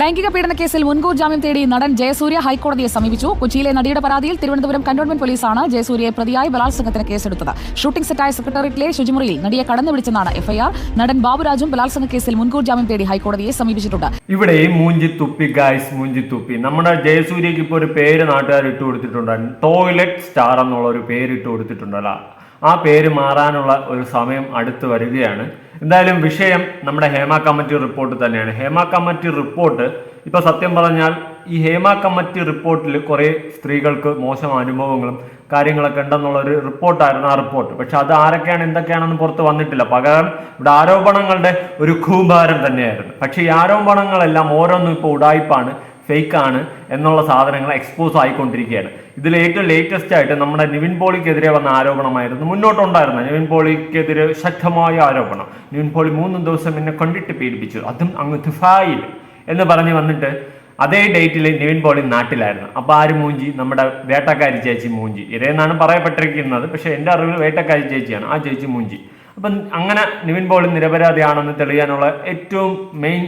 ലൈംഗിക പീഡന കേസിൽ മുൻകൂർ ജാമ്യം തേടി നടൻ ജയസൂര്യ ഹൈക്കോടതിയെ സമീപിച്ചു. കൊച്ചിയിലെ നടിയുടെ പരാതിയിൽ തിരുവനന്തപുരം കന്റോൺമെന്റ് പോലീസാണ് ജയസൂര്യയെ പ്രതിയായി ബലാത്സംഗത്തിന് കേസെടുത്തത്. ഷൂട്ടിംഗ് സെറ്റായ സെക്രട്ടേറിയറ്റിലെ ശുചിമുറിയിൽ നടിയെ കടന്നു വിളിച്ചെന്നാണ് എഫ്ഐആർ. നടൻ ബാബുരാജും ബലാത്സംഗ കേസിൽ മുൻകൂർ ജാമ്യം തേടി ഹൈക്കോടതിയെ സമീപിച്ചിട്ടുണ്ട്. ഇവിടെ മൂഞ്ചി തുപ്പി ഗായ്സ് മൂഞ്ചി തുപ്പി നമ്മുടെ ജയസൂര്യക്ക് ഇപ്പോൾ ഒരു പേര് നാട്ടുകാർ ഇട്ട് കൊടുത്തിട്ടുണ്ട് ടോയ്ലറ്റ് സ്റ്റാർ എന്നുള്ള ഒരു പേര് ഇട്ട് കൊടുത്തിട്ടുണ്ടല്ലോ ആ പേര് മാറാനുള്ള ഒരു സമയം അടുത്ത് വരികയാണ്. എന്തായാലും വിഷയം നമ്മുടെ ഹേമ കമ്മിറ്റി റിപ്പോർട്ട് തന്നെയാണ്. ഹേമ കമ്മിറ്റി റിപ്പോർട്ട് ഇപ്പൊ സത്യം പറഞ്ഞാൽ ഈ ഹേമ കമ്മിറ്റി റിപ്പോർട്ടിൽ കുറെ സ്ത്രീകൾക്ക് മോശം അനുഭവങ്ങളും കാര്യങ്ങളൊക്കെ ഉണ്ടെന്നുള്ള ഒരു റിപ്പോർട്ടായിരുന്നു ആ റിപ്പോർട്ട്. പക്ഷെ അത് ആരൊക്കെയാണ് എന്തൊക്കെയാണെന്ന് പുറത്ത് വന്നിട്ടില്ല. പകരം ഇവിടെ ആരോപണങ്ങളുടെ ഒരു കൂമ്പാരം തന്നെയായിരുന്നു. പക്ഷെ ഈ ആരോപണങ്ങളെല്ലാം ഓരോന്നും ഇപ്പോൾ ഉടായ്പാണ് ഫേക്ക് ആണ് എന്നുള്ള സാധനങ്ങൾ എക്സ്പോസ് ആയിക്കൊണ്ടിരിക്കുകയാണ്. ഇതിൽ ഏറ്റവും ലേറ്റസ്റ്റ് ആയിട്ട് നമ്മുടെ നിവിൻ പോളിക്കെതിരെ വന്ന ആരോപണമായിരുന്നു. മുന്നോട്ടുണ്ടായിരുന്ന നിവിൻ പോളിക്കെതിരെ ശക്തമായ ആരോപണം. നിവിൻ പോളി മൂന്ന് ദിവസം എന്നെ കണ്ടിട്ട് പീഡിപ്പിച്ചു. അതും അങ്ങ് തുഫായിൽ എന്ന് പറഞ്ഞ് വന്നിട്ട് അതേ ഡേറ്റിൽ നിവിൻ പോളി നാട്ടിലായിരുന്നു. അപ്പോൾ ആര് മൂഞ്ചി? നമ്മുടെ വേട്ടക്കാരി ചേച്ചി മൂഞ്ചി. ഇതേന്നാണ് പറയപ്പെട്ടിരിക്കുന്നത്. പക്ഷേ എന്റെ അറിവിൽ വേട്ടക്കാരി ചേച്ചിയാണ്. ആ ചേച്ചി മൂഞ്ചി. അപ്പം അങ്ങനെ നിവിൻ പോളി നിരപരാധിയാണെന്ന് തെളിയാനുള്ള ഏറ്റവും മെയിൻ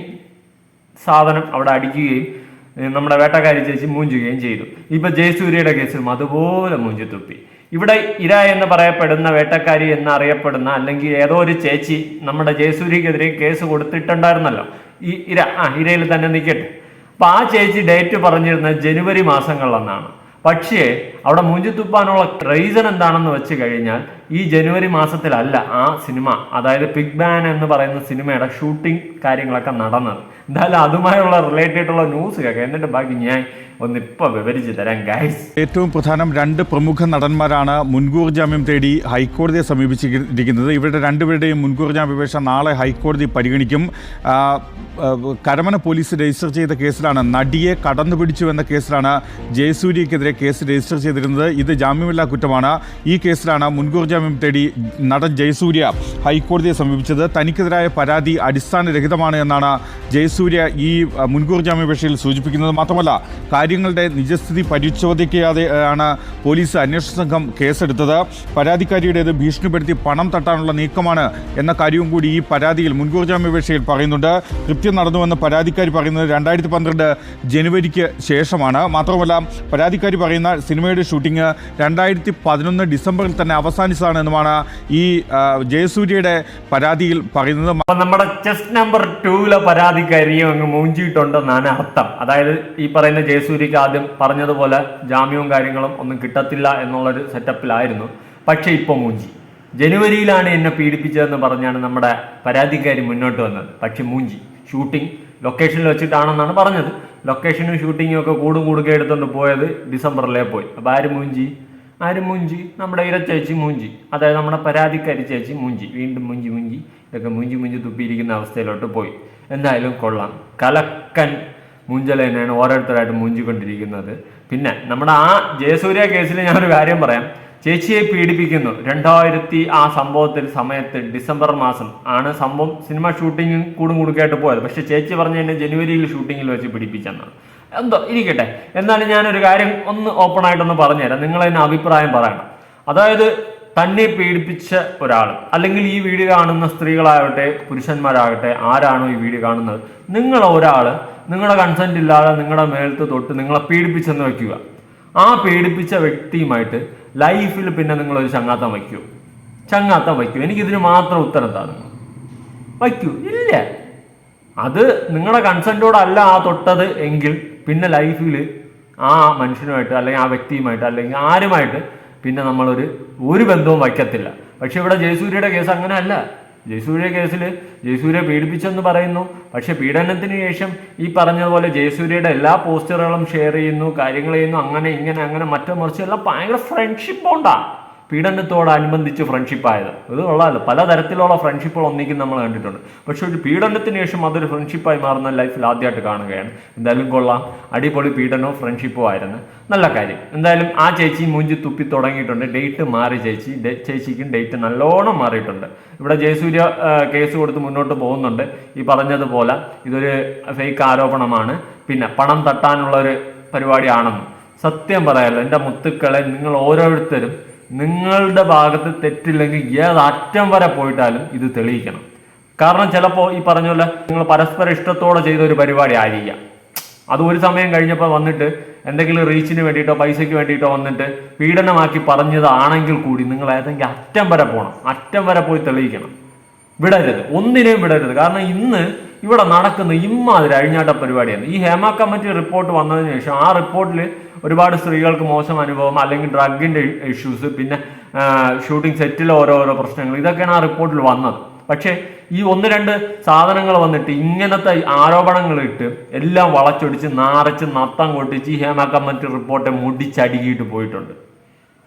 സാധനം അവിടെ അടിക്കുകയും നമ്മുടെ വേട്ടക്കാരി ചേച്ചി മൂഞ്ചുകയും ചെയ്തു. ഇപ്പൊ ജയസൂര്യയുടെ കേസിലും അതുപോലെ മൂഞ്ചു തുപ്പി. ഇവിടെ ഇര എന്ന് പറയപ്പെടുന്ന വേട്ടക്കാരി എന്ന് അറിയപ്പെടുന്ന അല്ലെങ്കിൽ ഏതോ ഒരു ചേച്ചി നമ്മുടെ ജയസൂര്യക്കെതിരെ കേസ് കൊടുത്തിട്ടുണ്ടായിരുന്നല്ലോ. ഈ ഇര ആ ഇരയിൽ തന്നെ നിൽക്കട്ടെ. അപ്പൊ ആ ചേച്ചി ഡേറ്റ് പറഞ്ഞിരുന്നത് ജനുവരി മാസങ്ങളിലെന്നാണ്. പക്ഷേ അവിടെ മൂഞ്ചിത്തുപ്പാനുള്ള റീസൺ എന്താണെന്ന് വെച്ച് കഴിഞ്ഞാൽ ഈ ജനുവരി മാസത്തിലല്ല ആ സിനിമ അതായത് പിഗ് ബാൻ എന്ന് പറയുന്ന സിനിമയുടെ ഷൂട്ടിംഗ് കാര്യങ്ങളൊക്കെ നടന്നത്. എന്തായാലും അതുമായുള്ള റിലേറ്റഡ് ഉള്ള ന്യൂസ് കേൾക്കാം. എന്നിട്ട് ബാക്കി ഞാൻ ഒന്ന് ഇപ്പൊ വിവരിച്ചു തരാം ഗൈസ് ഏറ്റവും പ്രധാനം രണ്ട് പ്രമുഖ നടന്മാരാണ് മുൻകൂർ ജാമ്യം തേടി ഹൈക്കോടതിയെ സമീപിച്ചിരിക്കുന്നത്. ഇവരുടെ രണ്ടുപേരുടെയും മുൻകൂർ ജാമ്യാപേക്ഷ നാളെ ഹൈക്കോടതി പരിഗണിക്കും. കരമന പോലീസ് രജിസ്റ്റർ ചെയ്ത കേസിലാണ് നടിയെ കടന്നു പിടിച്ചു എന്ന കേസിലാണ് ജയസൂര്യക്കെതിരെ കേസ് രജിസ്റ്റർ ചെയ്തിരുന്നത്. ഇത് ജാമ്യമില്ലാ കുറ്റമാണ്. ഈ കേസിലാണ് മുൻകൂർ ജാമ്യം തേടി നടൻ ജയസൂര്യ ഹൈക്കോടതിയെ സമീപിച്ചത്. തനിക്കെതിരായ പരാതി അടിസ്ഥാനരഹിതമാണ് എന്നാണ് ജയസൂര്യ ഈ മുൻകൂർ ജാമ്യാപേക്ഷയിൽ സൂചിപ്പിക്കുന്നത്. മാത്രമല്ല കാര്യങ്ങളുടെ നിജസ്ഥിതി പരിശോധിക്കാതെ ആണ് പോലീസ് അന്വേഷണ സംഘം കേസെടുത്തത്. പരാതിക്കാരിയുടേത് ഭീഷണിപ്പെടുത്തി പണം തട്ടാനുള്ള നീക്കമാണ് എന്ന കാര്യവും കൂടി ഈ പരാതിയിൽ മുൻകൂർ ജാമ്യാപേക്ഷയിൽ പറയുന്നുണ്ട്. കൃത്യം നടന്നുവെന്ന് പരാതിക്കാരി പറയുന്നത് രണ്ടായിരത്തി പന്ത്രണ്ട് ജനുവരിക്ക് ശേഷമാണ്. മാത്രമല്ല പരാതിക്കാരി പറയുന്ന സിനിമയുടെ ഷൂട്ടിംഗ് രണ്ടായിരത്തി പതിനൊന്ന് ഡിസംബറിൽ തന്നെ അവസാനിച്ചതാണ് എന്നുമാണ് ഈ ജയസൂര്യയുടെ പരാതിയിൽ പറയുന്നത്. നമ്മുടെ ചെസ്റ്റ് നമ്പർ ടൂവിലെ പരാതിക്കാരിയും അങ്ങ് മൂഞ്ചിയിട്ടുണ്ടെന്നാണ് അർത്ഥം. അതായത് ഈ പറയുന്ന ജയസൂര്യക്ക് ആദ്യം പറഞ്ഞതുപോലെ ജാമ്യവും കാര്യങ്ങളും ഒന്നും കിട്ടത്തില്ല എന്നുള്ളൊരു സെറ്റപ്പിലായിരുന്നു. പക്ഷെ ഇപ്പോൾ മൂഞ്ചി. ജനുവരിയിലാണ് എന്നെ പീഡിപ്പിച്ചതെന്ന് പറഞ്ഞാണ് നമ്മുടെ പരാതിക്കാരി മുന്നോട്ട് വന്നത്. പക്ഷെ മൂഞ്ചി. ഷൂട്ടിംഗ് ലൊക്കേഷനിൽ വെച്ചിട്ടാണെന്നാണ് പറഞ്ഞത്. ലൊക്കേഷനും ഷൂട്ടിങ്ങും ഒക്കെ കൂടും കൂടുക എടുത്തുകൊണ്ട് പോയത് ഡിസംബറിലേ പോയി. അപ്പോൾ ആര് മൂഞ്ചി? ആര് മൂഞ്ചി? നമ്മുടെ ഇരച്ചേച്ചി മൂഞ്ചി. അതായത് നമ്മുടെ പരാതിക്കാരി ചേച്ചി മൂഞ്ചി. വീണ്ടും മൂഞ്ചി മൂഞ്ചി. ഇതൊക്കെ മൂഞ്ചി മൂഞ്ചി തുപ്പിയിരിക്കുന്ന അവസ്ഥയിലോട്ട് പോയി. എന്തായാലും കൊള്ളാം. കലക്കൻ മൂഞ്ചൽ തന്നെയാണ് ഓരോരുത്തരായിട്ട് മൂഞ്ചിക്കൊണ്ടിരിക്കുന്നത്. പിന്നെ നമ്മുടെ ആ ജയസൂര്യ കേസിൽ ഞാനൊരു കാര്യം പറയാം. ചേച്ചിയെ പീഡിപ്പിക്കുന്നു. രണ്ടായിരത്തി ആ സംഭവത്തിൽ സമയത്ത് ഡിസംബർ മാസം ആണ് സംഭവം സിനിമ ഷൂട്ടിങ്ങും കൂടും കൂടുക്കായിട്ട് പോയത്. പക്ഷെ ചേച്ചി പറഞ്ഞു തന്നെ ജനുവരിയിൽ ഷൂട്ടിങ്ങിൽ വെച്ച് പിടിപ്പിച്ചെന്നാണ്. എന്തോ ഇരിക്കട്ടെ. എന്നാലും ഞാനൊരു കാര്യം ഒന്ന് ഓപ്പൺ ആയിട്ടൊന്ന് പറഞ്ഞുതരാം. നിങ്ങൾ എന്നെ അഭിപ്രായം പറയണം അതായത് തന്നെ പീഡിപ്പിച്ച ഒരാൾ അല്ലെങ്കിൽ ഈ വീഡിയോ കാണുന്ന സ്ത്രീകളാകട്ടെ പുരുഷന്മാരാകട്ടെ ആരാണോ ഈ വീഡിയോ കാണുന്നത് നിങ്ങൾ ഒരാൾ നിങ്ങളുടെ കൺസെന്റ് ഇല്ലാതെ നിങ്ങളുടെ മേലത്ത് തൊട്ട് നിങ്ങളെ പീഡിപ്പിച്ചെന്ന് വെക്കുക ആ പീഡിപ്പിച്ച വ്യക്തിയുമായിട്ട് ലൈഫിൽ പിന്നെ നിങ്ങളൊരു ചങ്ങാത്തം വയ്ക്കൂ. ചങ്ങാത്തം വയ്ക്കൂ. എനിക്കിതിന് മാത്രം ഉത്തരം താ നിങ്ങൾ? വയ്ക്കൂ. ഇല്ല. അത് നിങ്ങളുടെ കൺസെന്റോടല്ല ആ തൊട്ടത് എങ്കിൽ പിന്നെ ലൈഫിൽ ആ മനുഷ്യനുമായിട്ട് അല്ലെങ്കിൽ ആ വ്യക്തിയുമായിട്ട് അല്ലെങ്കിൽ ആരുമായിട്ട് പിന്നെ നമ്മളൊരു ഒരു ബന്ധവും വയ്ക്കത്തില്ല. പക്ഷെ ഇവിടെ ജയസൂര്യയുടെ കേസ് അങ്ങനെ അല്ല ജയസൂര്യ കേസിൽ ജയസൂര്യ പീഡിപ്പിച്ചെന്ന് പറയുന്നു. പക്ഷേ പീഡനത്തിന് ശേഷം ഈ പറഞ്ഞതുപോലെ ജയസൂര്യയുടെ എല്ലാ പോസ്റ്ററുകളും ഷെയർ ചെയ്യുന്നു കാര്യങ്ങൾ ചെയ്യുന്നു അങ്ങനെ ഇങ്ങനെ അങ്ങനെ മറ്റോ മറിച്ച് എല്ലാം ഭയങ്കര ഫ്രണ്ട്ഷിപ്പ് ഉണ്ടാ പീഡനത്തോടനുബന്ധിച്ച് ഫ്രണ്ട്ഷിപ്പ് ആയത്. ഇത് ഉള്ളതല്ല പലതരത്തിലുള്ള ഫ്രണ്ട്ഷിപ്പുകൾ ഒന്നിക്കും നമ്മൾ കണ്ടിട്ടുണ്ട്. പക്ഷെ ഒരു പീഡനത്തിന് ശേഷം അതൊരു ഫ്രണ്ട്ഷിപ്പായി മാറുന്ന ലൈഫിൽ ആദ്യമായിട്ട് കാണുകയാണ്. എന്തായാലും കൊള്ളാം. അടിപൊളി പീഡനവും ഫ്രണ്ട്ഷിപ്പും ആയിരുന്നു. നല്ല കാര്യം. എന്തായാലും ആ ചേച്ചി മൂഞ്ചി തുപ്പി തുടങ്ങിയിട്ടുണ്ട്. ഡേറ്റ് മാറി ചേച്ചി. ചേച്ചിക്കും ഡേറ്റ് നല്ലോണം മാറിയിട്ടുണ്ട്. ഇവിടെ ജയസൂര്യ കേസ് കൊടുത്ത് മുന്നോട്ട് പോകുന്നുണ്ട്. ഈ പറഞ്ഞതുപോലെ ഇതൊരു ഫേക്ക് ആരോപണമാണ്. പിന്നെ പണം തട്ടാനുള്ള ഒരു പരിപാടിയാണെന്ന്. സത്യം പറയാലോ എന്റെ മുത്തുക്കളെ നിങ്ങൾ ഓരോരുത്തരും നിങ്ങളുടെ ഭാഗത്ത് തെറ്റില്ലെങ്കിൽ ഏത് അറ്റം വരെ പോയിട്ടാലും ഇത് തെളിയിക്കണം. കാരണം ചിലപ്പോൾ ഈ പറഞ്ഞ പോലെ നിങ്ങൾ പരസ്പര ഇഷ്ടത്തോടെ ചെയ്ത ഒരു പരിപാടി ആയിരിക്കാം. അത് ഒരു സമയം കഴിഞ്ഞപ്പോൾ വന്നിട്ട് എന്തെങ്കിലും റീച്ചിന് വേണ്ടിയിട്ടോ പൈസയ്ക്ക് വേണ്ടിയിട്ടോ വന്നിട്ട് പീഡനമാക്കി പറഞ്ഞതാണെങ്കിൽ കൂടി നിങ്ങൾ ഏതെങ്കിലും അറ്റം വരെ പോകണം അറ്റം വരെ പോയി തെളിയിക്കണം. വിടരുത്. ഒന്നിനെയും വിടരുത്. കാരണം ഇന്ന് ഇവിടെ നടക്കുന്ന ഇമ്മാതിരി അഴിഞ്ഞാട്ട പരിപാടിയാണ്. ഈ ഹേമ കമ്മിറ്റി റിപ്പോർട്ട് വന്നതിന് ശേഷം ആ റിപ്പോർട്ടിൽ ഒരുപാട് സ്ത്രീകൾക്ക് മോശം അനുഭവം അല്ലെങ്കിൽ ഡ്രഗിന്റെ ഇഷ്യൂസ് പിന്നെ ഷൂട്ടിംഗ് സെറ്റിലെ ഓരോരോ പ്രശ്നങ്ങൾ ഇതൊക്കെയാണ് ആ റിപ്പോർട്ടിൽ വന്നത്. പക്ഷേ ഈ ഒന്ന് രണ്ട് സാധനങ്ങൾ വന്നിട്ട് ഇങ്ങനത്തെ ആരോപണങ്ങൾ ഇട്ട് എല്ലാം വളച്ചൊടിച്ച് നാറച്ച് നത്തം കൊട്ടിച്ച് ഈ ഹേമ കമ്മിറ്റി റിപ്പോർട്ടെ മുടിച്ചടുക്കിയിട്ട് പോയിട്ടുണ്ട്.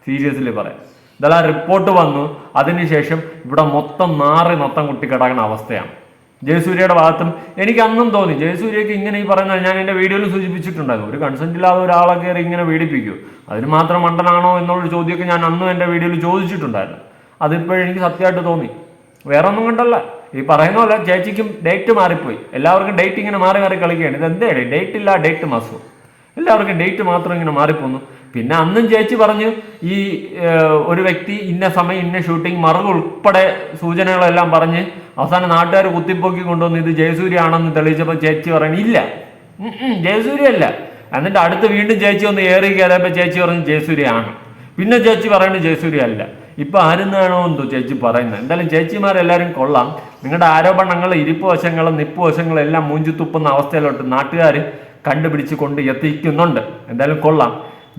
സീരിയസ്ലി പറയാം. ഇതെല്ലാം റിപ്പോർട്ട് വന്നു. അതിനുശേഷം ഇവിടെ മൊത്തം നാറി നത്തം കുട്ടി കിടക്കുന്ന അവസ്ഥയാണ്. ജയസൂര്യയുടെ ഭാഗത്തും എനിക്ക് അന്നും തോന്നി. ജയസൂര്യക്ക് ഇങ്ങനെ ഈ പറയുന്ന ഞാൻ എന്റെ വീഡിയോയിൽ സൂചിപ്പിച്ചിട്ടുണ്ടായിരുന്നു. ഒരു കൺസെന്റ് ഇല്ലാതെ ഒരാളെ കയറി ഇങ്ങനെ പീഡിപ്പിക്കൂ. അതിന് മാത്രം മണ്ടനാണോ എന്നുള്ളൊരു ചോദ്യമൊക്കെ ഞാൻ അന്നും എന്റെ വീഡിയോയിൽ ചോദിച്ചിട്ടുണ്ടായിരുന്നു. അതിപ്പോഴെനിക്ക് സത്യമായിട്ട് തോന്നി. വേറെ ഒന്നും കണ്ടല്ല. ഈ പറയുന്ന പോലെ ചേച്ചിക്കും ഡേറ്റ് മാറിപ്പോയി. എല്ലാവർക്കും ഡേറ്റ് ഇങ്ങനെ മാറി മാറി കളിക്കുകയാണ്. ഇത് എന്തേ ഡേറ്റ് ഇല്ല ഡേറ്റ് മാസവും എല്ലാവർക്കും ഡേറ്റ് മാത്രം ഇങ്ങനെ മാറിപ്പോന്നു. പിന്നെ അന്നും ചേച്ചി പറഞ്ഞു ഈ ഒരു വ്യക്തി ഇന്ന സമയം ഇന്ന ഷൂട്ടിംഗ് മറുക ഉൾപ്പെടെ സൂചനകളെല്ലാം പറഞ്ഞ് അവസാനം നാട്ടുകാർ കുത്തിപ്പൊക്കി കൊണ്ടുവന്ന് ഇത് ജയസൂര്യ ആണെന്ന് തെളിയിച്ചപ്പോൾ ചേച്ചി പറഞ്ഞു ഇല്ല. ജയസൂര്യ അല്ല എന്നിട്ട് അടുത്ത് വീണ്ടും ചേച്ചി ഒന്ന് ഏറി കയറിയപ്പോൾ ചേച്ചി പറഞ്ഞു ജയസൂര്യ ആണ് പിന്നെ ചേച്ചി പറയുന്നത് ജയസൂര്യ അല്ല ഇപ്പൊ ആരുന്നാണോ എന്തോ ചേച്ചി പറയുന്നത്. എന്തായാലും ചേച്ചിമാരെല്ലാവരും കൊള്ളാം. നിങ്ങളുടെ ആരോപണങ്ങൾ ഇരിപ്പ് വശങ്ങളും നിപ്പ് വശങ്ങളും എല്ലാം മൂഞ്ചിത്തുപ്പുന്ന അവസ്ഥയിലോട്ട് നാട്ടുകാർ കണ്ടുപിടിച്ച് കൊണ്ട് എത്തിക്കുന്നുണ്ട്. എന്തായാലും കൊള്ളാം.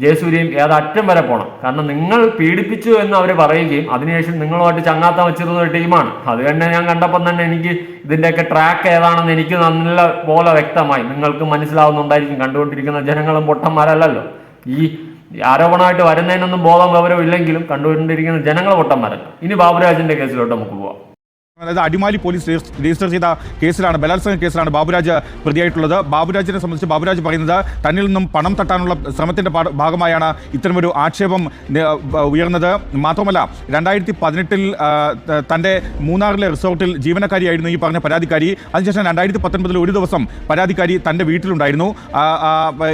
ജയസൂര്യയും ഏതറ്റം വരെ പോകണം കാരണം നിങ്ങൾ പീഡിപ്പിച്ചു എന്ന് അവർ പറയുകയും അതിനുശേഷം നിങ്ങളുമായിട്ട് ചങ്ങാത്ത വെച്ചിരുന്ന ഒരു ടീമാണ്. അത് തന്നെ ഞാൻ കണ്ടപ്പം തന്നെ എനിക്ക് ഇതിന്റെയൊക്കെ ട്രാക്ക് ഏതാണെന്ന് എനിക്ക് നല്ല പോലെ വ്യക്തമായി. നിങ്ങൾക്ക് മനസ്സിലാവുന്നുണ്ടായിരിക്കും. കണ്ടുകൊണ്ടിരിക്കുന്ന ജനങ്ങളും പൊട്ടന്മാരല്ലല്ലോ. ഈ ആരോപണമായിട്ട് വരുന്നതിനൊന്നും ബോധം വിവരം ഇല്ലെങ്കിലും കണ്ടുകൊണ്ടിരിക്കുന്ന ജനങ്ങൾ പൊട്ടന്മാരല്ല. ഇനി ബാബുരാജിന്റെ കേസിലോട്ട് നമുക്ക് പോവാം. അതായത് അടിമാലി പോലീസ് രജിസ്- രജിസ്റ്റർ ചെയ്ത കേസിലാണ് ബലാത്സംഗ കേസിലാണ് ബാബുരാജ് പ്രതിയായിട്ടുള്ളത്. ബാബുരാജിനെ സംബന്ധിച്ച് ബാബുരാജ് പറയുന്നത് തന്നിൽ നിന്നും പണം തട്ടാനുള്ള ശ്രമത്തിന്റെ പാ- ഭാഗമായാണ് ഇത്തരമൊരു ആക്ഷേപം ഉയർന്നത്. മാത്രമല്ല രണ്ടായിരത്തി പതിനെട്ടിൽ തന്റെ മൂന്നാറിലെ റിസോർട്ടിൽ ജീവനക്കാരിയായിരുന്നു ഈ പറഞ്ഞ പരാതിക്കാരി. അതിനുശേഷം രണ്ടായിരത്തി പത്തൊൻപതിൽ ഒരു ദിവസം പരാതിക്കാരി തന്റെ വീട്ടിലുണ്ടായിരുന്നു.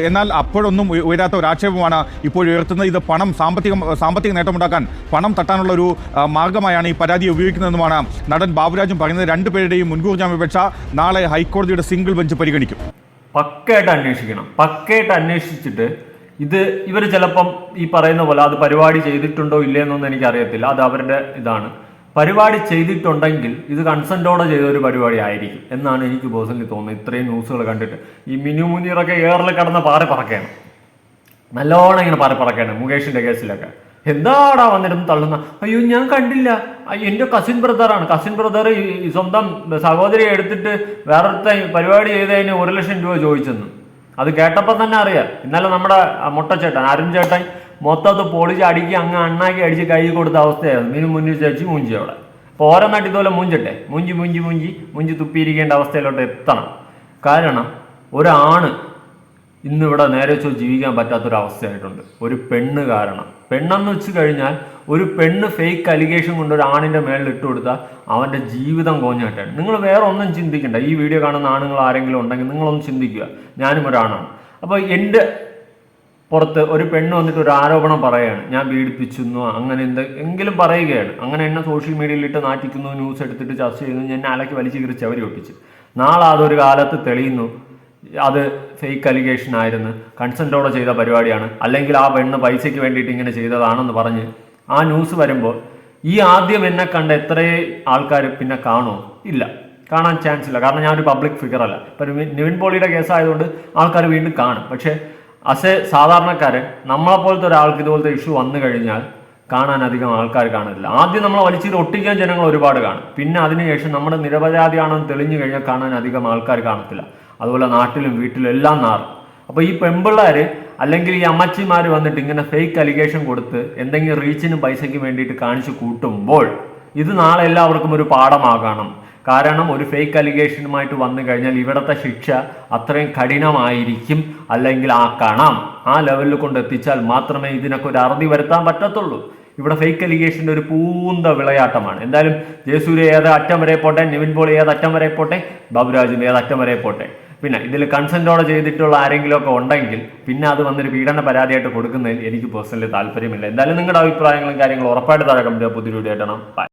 എന്നാൽ അപ്പോഴൊന്നും ഉയരാത്ത ഒരു ആക്ഷേപമാണ് ഇപ്പോൾ ഉയർത്തുന്നത്. ഇത് പണം സാമ്പത്തിക സാമ്പത്തിക നേട്ടമുണ്ടാക്കാൻ പണം തട്ടാനുള്ള ഒരു മാർഗമായാണ് ഈ പരാതി ഉപയോഗിക്കുന്നതെന്നുമാണ് നടൻ ബാബുരാജും പറയുന്നത് രണ്ടുപേരുടെയും മുൻകൂർ ജാമ്യാപേക്ഷ നാളെ ഹൈക്കോടതിയുടെ സിംഗിൾ ബെഞ്ച് പരിഗണിക്കും. പക്കയായിട്ട് അന്വേഷിക്കണം. പക്കയായിട്ട് അന്വേഷിച്ചിട്ട് ഇത് ഇവർ ചിലപ്പം ഈ പറയുന്ന പോലെ അത് പരിപാടി ചെയ്തിട്ടുണ്ടോ ഇല്ലയെന്നൊന്നും എനിക്കറിയത്തില്ല. അത് അവരുടെ ഇതാണ്. പരിപാടി ചെയ്തിട്ടുണ്ടെങ്കിൽ ഇത് കൺസെന്റോടെ ചെയ്ത ഒരു പരിപാടി ആയിരിക്കും എന്നാണ് എനിക്ക് പേഴ്സണലി തോന്നുന്നത്. ഇത്രയും ന്യൂസുകൾ കണ്ടിട്ട്. ഈ മിനു മുനീറൊക്കെ ഏറിൽ കിടന്ന് പാറി പറക്കുകയാണ് നല്ലോണം ഇങ്ങനെ പാറി പറക്കുകയാണ് മുകേഷിന്റെ കേസിലൊക്കെ. എന്താടാ വന്നിരുന്ന് തള്ളുന്ന? അയ്യോ ഞാൻ കണ്ടില്ല. എന്റെ കസിൻ ബ്രദറാണ് കസിൻ ബ്രദർ സ്വന്തം സഹോദരിയെ എടുത്തിട്ട് വേറൊരുത്ത പരിപാടി ചെയ്തതിന് ഒരു ലക്ഷം രൂപ ചോദിച്ചെന്ന്. അത് കേട്ടപ്പോൾ തന്നെ അറിയാം. ഇന്നലെ നമ്മുടെ മുട്ടച്ചേട്ടൻ അരുൺ ചേട്ടൻ മൊത്തത്ത് പൊളിച്ച് അടിക്കി അങ്ങ് അണ്ണാക്കി അടിച്ച് കൈ കൊടുത്ത അവസ്ഥയായിരുന്നു. മീൻ മുന്നിൽ ചേച്ചി മൂഞ്ചി അവിടെ. അപ്പോൾ ഓരോന്നായിട്ട് ഇതുപോലെ മൂഞ്ചട്ടെ? മൂഞ്ചി മൂഞ്ചി മൂഞ്ചി മൂഞ്ചി തുപ്പിയിരിക്കേണ്ട അവസ്ഥയിലോട്ട് എത്തണം. കാരണം ഒരാണ് ഇന്നിവിടെ നേരെ വെച്ചോ ജീവിക്കാൻ പറ്റാത്തൊരവസ്ഥയായിട്ടുണ്ട്. ഒരു പെണ്ണ് കാരണം. പെണ്ണെന്ന് വെച്ച് കഴിഞ്ഞാൽ ഒരു പെണ്ണ് ഫേക്ക് അലിഗേഷൻ കൊണ്ട് ഒരു ആണിന്റെ മേളിൽ ഇട്ട് കൊടുത്താൽ അവന്റെ ജീവിതം കോഞ്ഞാട്ടാണ് നിങ്ങൾ വേറെ ഒന്നും ചിന്തിക്കണ്ട. ഈ വീഡിയോ കാണുന്ന ആണുങ്ങൾ ആരെങ്കിലും ഉണ്ടെങ്കിൽ നിങ്ങളൊന്ന് ചിന്തിക്കുക. ഞാനും ഒരാണാണ്. അപ്പോൾ എന്റെ പുറത്ത് ഒരു പെണ്ണ് വന്നിട്ട് ഒരു ആരോപണം പറയുകയാണ്. ഞാൻ പീഡിപ്പിച്ചു അങ്ങനെ എന്തെങ്കിലും പറയുകയാണ്. അങ്ങനെ എന്നെ സോഷ്യൽ മീഡിയയിൽ ഇട്ട് നാട്ടിക്കുന്നു ന്യൂസ് എടുത്തിട്ട് ചർച്ച ചെയ്യുന്നു ഞാൻ അലക്കി വലിച്ചു കീറി ചവരി ഒട്ടിച്ച്. നാളെ അതൊരു കാലത്ത് തെളിയുന്നു. അത് ഫേക്ക് അലിഗേഷൻ ആയിരുന്നു. കൺസെന്റോടെ ചെയ്ത പരിപാടിയാണ്. അല്ലെങ്കിൽ ആ പെണ്ണ് പൈസയ്ക്ക് വേണ്ടിയിട്ട് ഇങ്ങനെ ചെയ്തതാണെന്ന് പറഞ്ഞ് ആ ന്യൂസ് വരുമ്പോൾ ഈ ആദ്യം എന്നെ കണ്ട എത്രയേ ആൾക്കാർ പിന്നെ കാണുമോ ഇല്ല. കാണാൻ ചാൻസ് ഇല്ല. കാരണം ഞാനൊരു പബ്ലിക് ഫിഗർ അല്ല. ഇപ്പം നിവിൻ- പോളിയുടെ കേസായതുകൊണ്ട് ആൾക്കാർ വീണ്ടും കാണും. പക്ഷേ അസ് സാധാരണക്കാരൻ നമ്മളെപ്പോലത്തെ ഒരാൾക്ക് ഇതുപോലത്തെ ഇഷ്യൂ വന്നു കഴിഞ്ഞാൽ കാണാൻ അധികം ആൾക്കാർ കാണില്ല ആദ്യം നമ്മളെ വലിച്ചിട്ട് ഒട്ടിക്കാൻ ജനങ്ങൾ ഒരുപാട് കാണും. പിന്നെ അതിനുശേഷം നമ്മുടെ നിരപരാധിയാണെന്ന് തെളിഞ്ഞു കഴിഞ്ഞാൽ കാണാൻ അധികം ആൾക്കാർ കാണത്തില്ല. അതുപോലെ നാട്ടിലും വീട്ടിലും എല്ലാം നാറും. അപ്പോൾ ഈ പെമ്പിള്ളേർ അല്ലെങ്കിൽ ഈ അമ്മച്ചിമാർ വന്നിട്ട് ഇങ്ങനെ ഫേക്ക് അലിഗേഷൻ കൊടുത്ത് എന്തെങ്കിലും റീച്ചിനും പൈസയ്ക്കും വേണ്ടിയിട്ട് കാണിച്ചു കൂട്ടുമ്പോൾ ഇത് നാളെ എല്ലാവർക്കും ഒരു പാഠമാകണം. കാരണം ഒരു ഫേക്ക് അലിഗേഷനുമായിട്ട് വന്നു കഴിഞ്ഞാൽ ഇവിടുത്തെ ശിക്ഷ അത്രയും കഠിനമായിരിക്കും അല്ലെങ്കിൽ ആക്കണം. ആ ലെവലിൽ കൊണ്ട് എത്തിച്ചാൽ മാത്രമേ ഇതിനൊക്കെ ഒരു അറുതി വരുത്താൻ പറ്റത്തുള്ളൂ. ഇവിടെ ഫേക്ക് അലിഗേഷന്റെ ഒരു പൂന്ത വിളയാട്ടമാണ്. എന്തായാലും ജയസൂര്യ ഏത് അറ്റം വരെ പോട്ടെ? നിവിൻ പോളി ഏത് അറ്റം വരെ പോട്ടെ? ബാബുരാജിന്റെ ഏത് അറ്റം വരെ പോട്ടെ? പിന്നെ ഇതിൽ കൺസെന്റോടെ ചെയ്തിട്ടുള്ള ആരെങ്കിലും ഒക്കെ ഉണ്ടെങ്കിൽ പിന്നെ അത് വന്നൊരു പീഡന പരാതിയായിട്ട് കൊടുക്കുന്നതിൽ എനിക്ക് പേഴ്സണലി താല്പര്യമില്ല. എന്തായാലും നിങ്ങളുടെ അഭിപ്രായങ്ങളും കാര്യങ്ങളും ഉറപ്പായിട്ട് താഴെ കമ്പിന്റെ പുതിയ വീഡിയോ ആയിട്ടാണ്